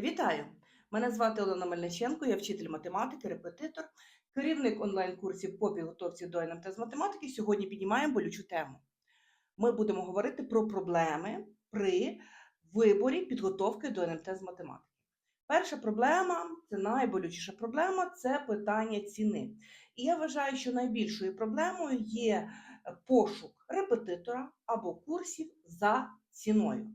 Вітаю! Мене звати Олена Мельниченко, я вчитель математики, репетитор, керівник онлайн-курсів по підготовці до НМТ з математики. Сьогодні піднімаємо болючу тему. Ми будемо говорити про проблеми при виборі підготовки до НМТ з математики. Перша проблема, це найболючіша проблема це питання ціни. І я вважаю, що найбільшою проблемою є пошук репетитора або курсів за ціною.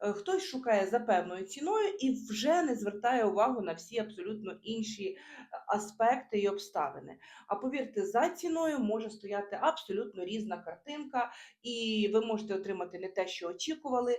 Е, Хтось шукає за певною ціною і вже не звертає увагу на всі абсолютно інші е, аспекти і обставини. А повірте, за ціною може стояти абсолютно різна картинка, і ви можете отримати не те, що очікували.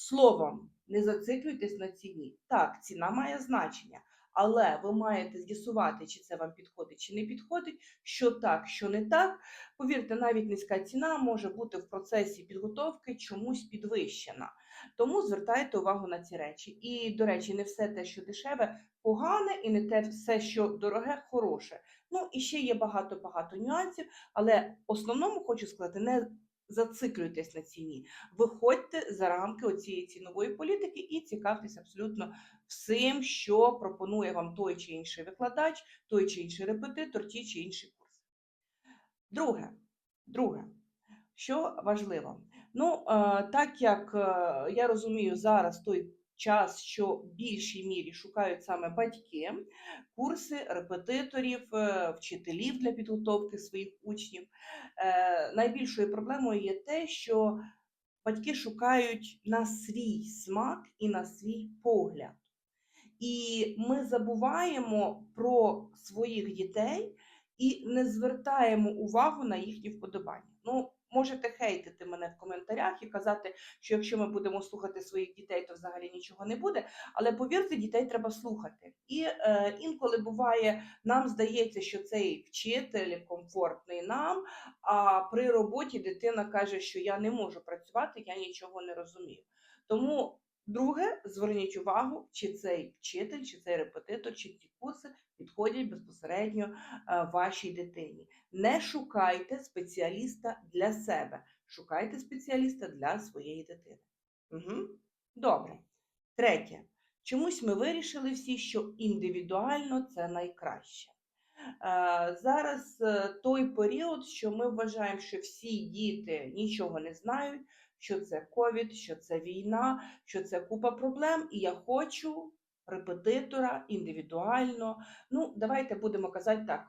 Словом, не зациклюйтесь на ціні. Так, ціна має значення, але ви маєте з'ясувати, чи це вам підходить, чи не підходить, що так, що не так. Повірте, навіть низька ціна може бути в процесі підготовки чомусь підвищена. Тому звертайте увагу на ці речі. І, до речі, не все те, що дешеве, погане, і не те все, що дороге, хороше. Ну і ще є багато-багато нюансів, але основному хочу сказати, не зациклюйтесь на ціні. Виходьте за рамки цієї цінової політики і цікавтесь абсолютно всім, що пропонує вам той чи інший викладач, той чи інший репетитор, ті чи інші курси. Друге, друге, що важливо, ну е, так як е, я розумію зараз той час, що в більшій мірі шукають саме батьки, курси репетиторів, е, вчителів для підготовки своїх учнів. Е, Найбільшою проблемою є те, що батьки шукають на свій смак і на свій погляд. І ми забуваємо про своїх дітей і не звертаємо увагу на їхні вподобання. Ну, можете хейтити мене в коментарях і казати, що якщо ми будемо слухати своїх дітей, то взагалі нічого не буде. Але повірте, дітей треба слухати. І е, інколи буває, нам здається, що цей вчитель комфортний нам, а при роботі дитина каже, що я не можу працювати, я нічого не розумію. Тому Друге, зверніть увагу, чи цей вчитель, чи цей репетитор, чи ці курси підходять безпосередньо е, вашій дитині. Не шукайте спеціаліста для себе, шукайте спеціаліста для своєї дитини. Угу. Добре. Третє. Чомусь ми вирішили всі, що індивідуально це найкраще. Е, Зараз е, той період, що ми вважаємо, що всі діти нічого не знають, що це ковід, що це війна, що це купа проблем, і я хочу репетитора індивідуально. Ну, давайте будемо казати так: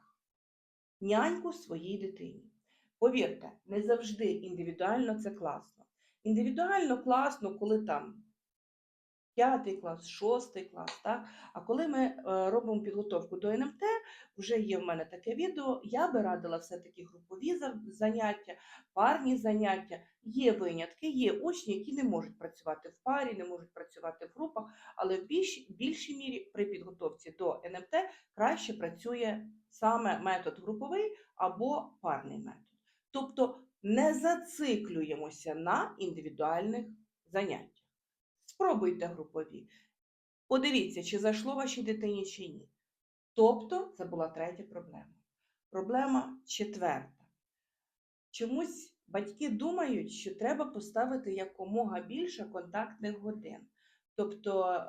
няньку своїй дитині. Повірте, не завжди індивідуально це класно. Індивідуально класно, коли там п'ятий клас, шостий клас. Так? А коли ми е, робимо підготовку до НМТ, вже є в мене таке відео, я би радила все-таки групові заняття, парні заняття. Є винятки, є учні, які не можуть працювати в парі, не можуть працювати в групах, але в більш, більшій мірі при підготовці до НМТ краще працює саме метод груповий або парний метод. Тобто не зациклюємося на індивідуальних заняттях. Спробуйте групові. Подивіться, чи зайшло вашій дитині чи ні. Тобто, це була третя проблема. Проблема четверта. Чомусь батьки думають, що треба поставити якомога більше контактних годин. Тобто, е,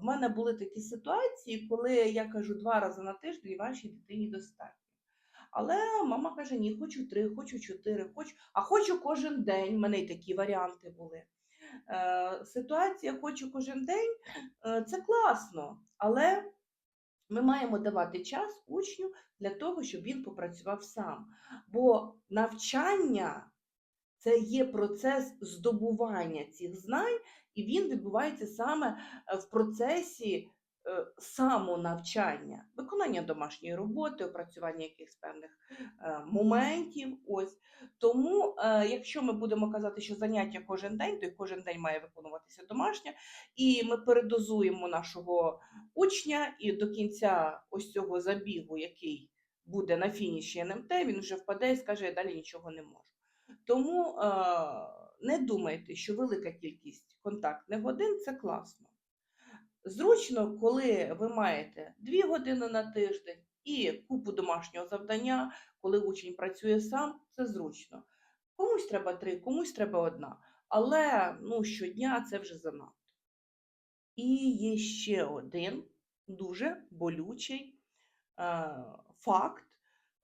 в мене були такі ситуації, коли я кажу два рази на тиждень вашій дитині достатньо. Але мама каже: ні, хочу три, хочу чотири, хочу, а хочу кожен день. У мене й такі варіанти були. Е, Ситуація хочу кожен день е, це класно, але ми маємо давати час учню для того, щоб він попрацював сам. Бо навчання це є процес здобування цих знань, і він відбувається саме е, в процесі самонавчання, виконання домашньої роботи, опрацювання якихось певних е, моментів. Ось. Тому, е, якщо ми будемо казати, що заняття кожен день, то й кожен день має виконуватися домашнє, і ми передозуємо нашого учня, і до кінця ось цього забігу, який буде на фініші НМТ, він вже впаде і скаже, я далі нічого не можу. Тому е, не думайте, що велика кількість контактних годин це класно. Зручно, коли ви маєте 2 години на тиждень і купу домашнього завдання, коли учень працює сам, це зручно. Комусь треба три, комусь треба одна. Але ну, щодня це вже занадто. І є ще один дуже болючий е, факт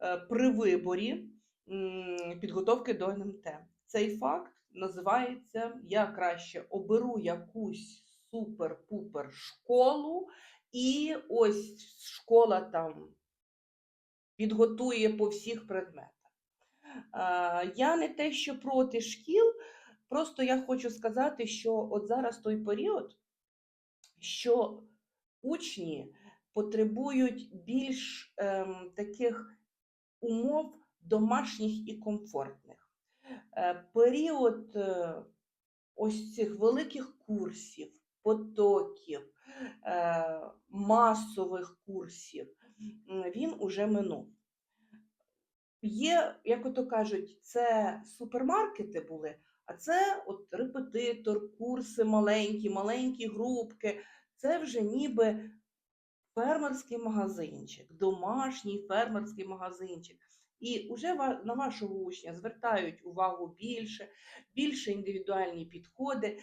е, при виборі м, підготовки до НМТ. Цей факт називається Я краще оберу якусь супер-пупер школу, і ось школа там підготує по всіх предметах. Я не те, що проти шкіл, просто я хочу сказати, що от зараз той період, що учні потребують більш ем, таких умов домашніх і комфортних. Е, період е, ось цих великих курсів, потоків, е, масових курсів, він уже минув. Є, як ото кажуть, це супермаркети були, а це от репетитор, курси маленькі, маленькі групки. Це вже ніби фермерський магазинчик, домашній фермерський магазинчик. І вже на вашого учня звертають увагу більше, більше індивідуальні підходи, е,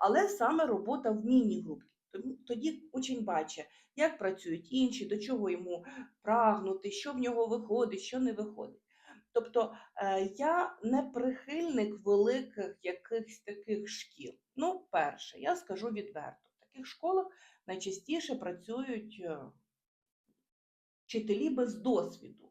але саме робота в міні-групі. Тоді учень бачить, як працюють інші, до чого йому прагнути, що в нього виходить, що не виходить. Тобто е, я не прихильник великих якихось таких шкіл. Ну, перше, я скажу відверто, в таких школах найчастіше працюють е, вчителі без досвіду.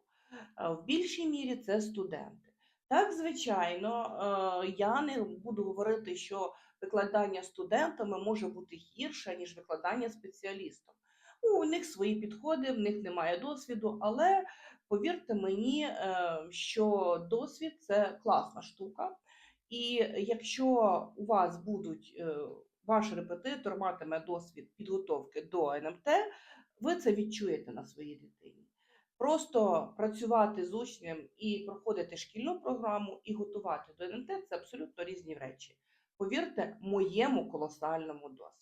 Е, В більшій мірі це студенти. Так, звичайно, е, я не буду говорити, що викладання студентами може бути гірше, ніж викладання спеціалістом. Ну, У них свої підходи, в них немає досвіду, але повірте мені, е, що досвід це класна штука. І якщо у вас будуть ваш репетитор матиме досвід підготовки до НМТ, ви це відчуєте на своїй дитині. Просто працювати з учнем і проходити шкільну програму і готувати до НМТ це абсолютно різні речі. Повірте, моєму колосальному досвіду.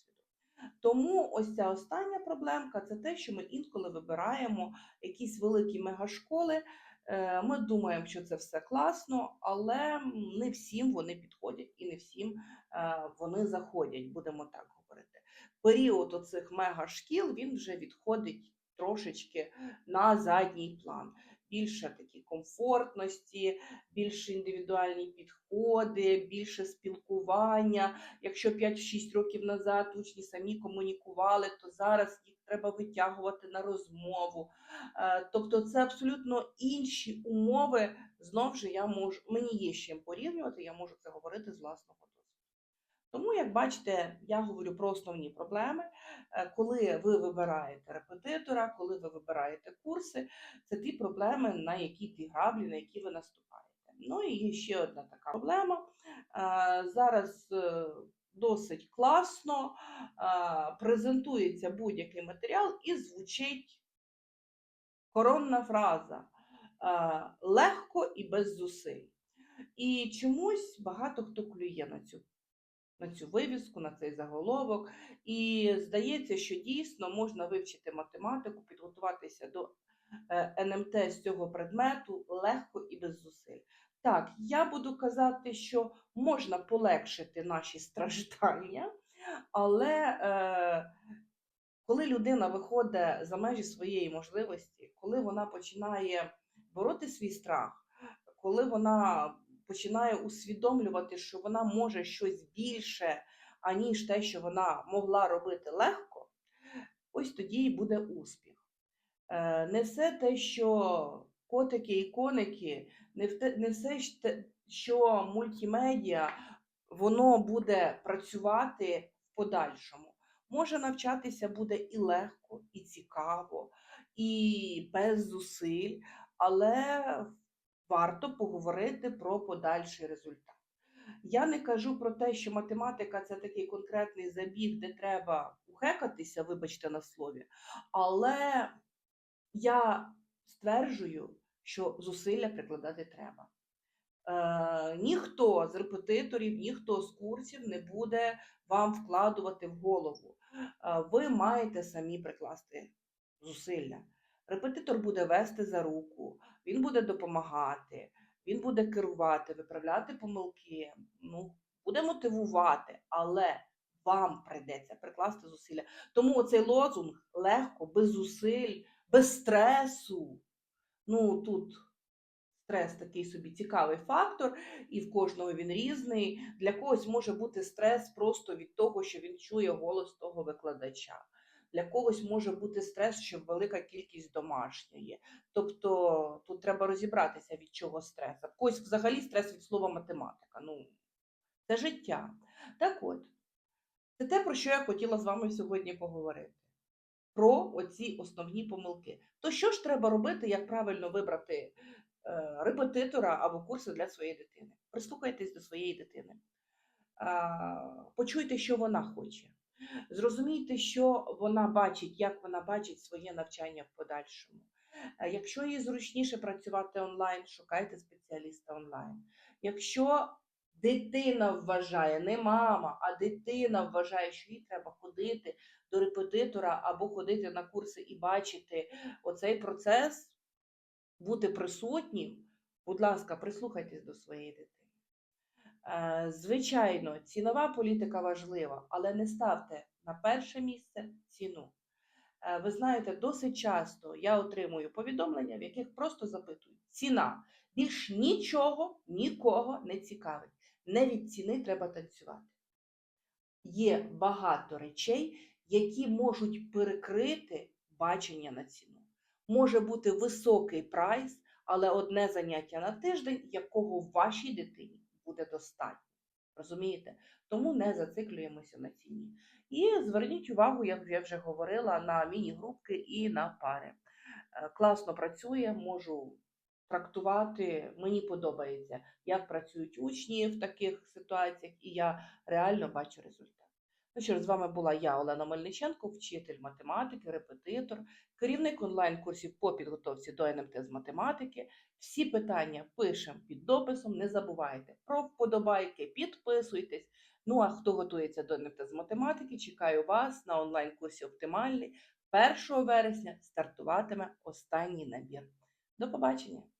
Тому ось ця остання проблемка це те, що ми інколи вибираємо якісь великі мегашколи. Е, Ми думаємо, що це все класно, але не всім вони підходять і не всім е, вони заходять, будемо так говорити. Період оцих мегашкіл він вже відходить трошечки на задній план. Більше такі комфортності, більше індивідуальні підходи, більше спілкування. Якщо 5-6 років назад учні самі комунікували, то зараз їх треба витягувати на розмову. Е, Тобто це абсолютно інші умови. Знов же я можу, мені є з чим порівнювати, я можу це говорити з власного. Тому, як бачите, я говорю про основні проблеми. Е, Коли ви вибираєте репетитора, коли ви вибираєте курси, це ті проблеми, на які ті граблі, на які ви наступаєте. Ну і є ще одна така проблема. Е, Зараз е, досить класно презентується будь-який матеріал і звучить коронна фраза легко і без зусиль. І чомусь багато хто клює на цю, на цю вивіску, на цей заголовок. І здається, що дійсно можна вивчити математику, підготуватися до е, НМТ з цього предмету легко і без зусиль. Так, я буду казати, що можна полегшити наші страждання, але е, коли людина виходить за межі своєї можливості, коли вона починає бороти свій страх, коли вона починає усвідомлювати, що вона може щось більше, аніж те, що вона могла робити легко, ось тоді і буде успіх. Е, Не все те, що котики і коники, не все що мультимедіа, воно буде працювати в подальшому. Може навчатися буде і легко, і цікаво, і без зусиль, але варто поговорити про подальший результат. Я не кажу про те, що математика це такий конкретний забіг, де треба ухекатися, вибачте на слові, але я стверджую, що зусилля прикладати треба. Е, ніхто з репетиторів, ніхто з курсів не буде вам вкладувати в голову. Е, ви маєте самі прикласти зусилля. Репетитор буде вести за руку, він буде допомагати, він буде керувати, виправляти помилки, ну, буде мотивувати, але вам прийдеться прикласти зусилля. Тому оцей лозунг легко, без зусиль, без стресу. Ну тут стрес такий собі цікавий фактор, і в кожного він різний. Для когось може бути стрес просто від того, що він чує голос того викладача. Для когось може бути стрес, що велика кількість домашньої. Тобто тут треба розібратися, від чого стрес. В когось взагалі стрес від слова математика. Ну, це життя. Так от, це те, про що я хотіла з вами сьогодні поговорити. Про оці основні помилки. То що ж треба робити, як правильно вибрати е, репетитора або курси для своєї дитини? Прислухайтесь до своєї дитини. Почуйте, що вона хоче. Зрозумійте, що вона бачить, як вона бачить своє навчання в подальшому. Е, Якщо їй зручніше працювати онлайн, шукайте спеціаліста онлайн. Якщо дитина вважає, не мама, а дитина вважає, що їй треба ходити до репетитора або ходити на курси і бачити оцей процес, бути присутнім, будь ласка, прислухайтесь до своєї дитини. Е, Звичайно, цінова політика важлива, але не ставте на перше місце ціну. Е, Ви знаєте, досить часто я отримую повідомлення, в яких просто запитують: ціна. Більш нічого нікого не цікавить. Не від ціни треба танцювати. Є багато речей, які можуть перекрити бачення на ціну. Може бути високий прайс, але одне заняття на тиждень, якого вашій дитині буде достатньо. Розумієте? Тому не зациклюємося на ціні. І зверніть увагу, як я вже говорила, на міні-групки і на пари. Е, Класно працює, можу трактувати. Мені подобається, як працюють учні в таких ситуаціях, і я реально бачу результат. Ну з вами була я, Олена Мельниченко, вчитель математики, репетитор, керівник онлайн-курсів по підготовці до НМТ з математики. Всі питання пишемо під дописом. Не забувайте про вподобайки, підписуйтесь. Ну а хто готується до НМТ з математики, чекаю вас на онлайн-курсі Оптимальний. 1 вересня стартуватиме останній набір. До побачення!